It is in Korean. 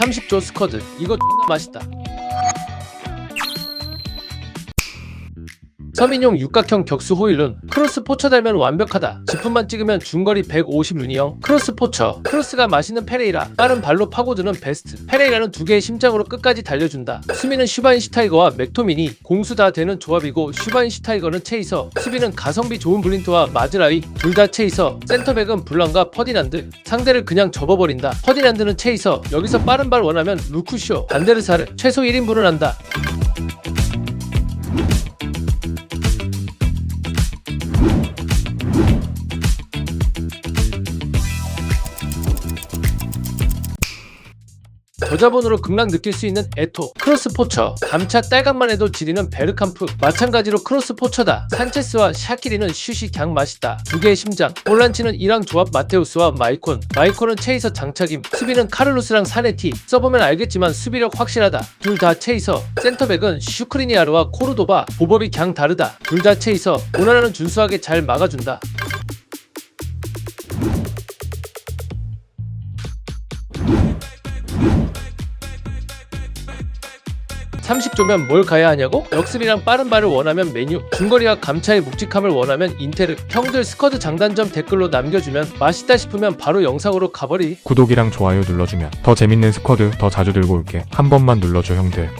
30조 스쿼드. 이거 X나 맛있다 서민용 육각형 격수 호일은 크로스 포처 달면 완벽하다 지품만 찍으면 중거리 150 유니형 크로스 포처. 크로스가 맛있는 페레이라 빠른 발로 파고드는 베스트. 페레이라는 두 개의 심장으로 끝까지 달려준다. 수미는 슈바인시타이거와 맥토민이 공수 다 되는 조합이고 슈바인시타이거는 체이서 수비는 가성비 좋은 블린트와 마즈라이 둘 다 체이서. 센터백은 블랑과 퍼디난드. 상대를 그냥 접어버린다. 퍼디난드는 체이서. 여기서 빠른 발 원하면 루쿠쇼 반데르사르 최소 1인분은 한다 저자본으로 극락 느낄 수 있는 에토, 크로스 포처, 감차 딸각만 해도 지리는 베르캄프, 마찬가지로 크로스 포처다. 산체스와 샤키리는 슛이 강 맛있다. 두 개의 심장, 볼란치는 이랑 조합 마테우스와 마이콘, 마이콘은 체이서 장착임, 수비는 카를로스랑 사네티, 써보면 알겠지만 수비력 확실하다. 둘 다 체이서, 센터백은 슈크리니아르와 코르도바, 보법이 강 다르다. 둘 다 체이서, 오나라는 준수하게 잘 막아준다. 삼0조면 뭘 가야 하냐고? 역습이랑 빠른 발을 원하면 메뉴, 중거리와 감차의 묵직함을 원하면 인테르, 형들 스쿼드 장단점 댓글로 남겨주면 맛있다 싶으면 바로 영상으로 가버리. 구독이랑 좋아요 눌러주면 더 재밌는 스쿼드 더 자주 들고 올게. 한 번만 눌러줘 형들.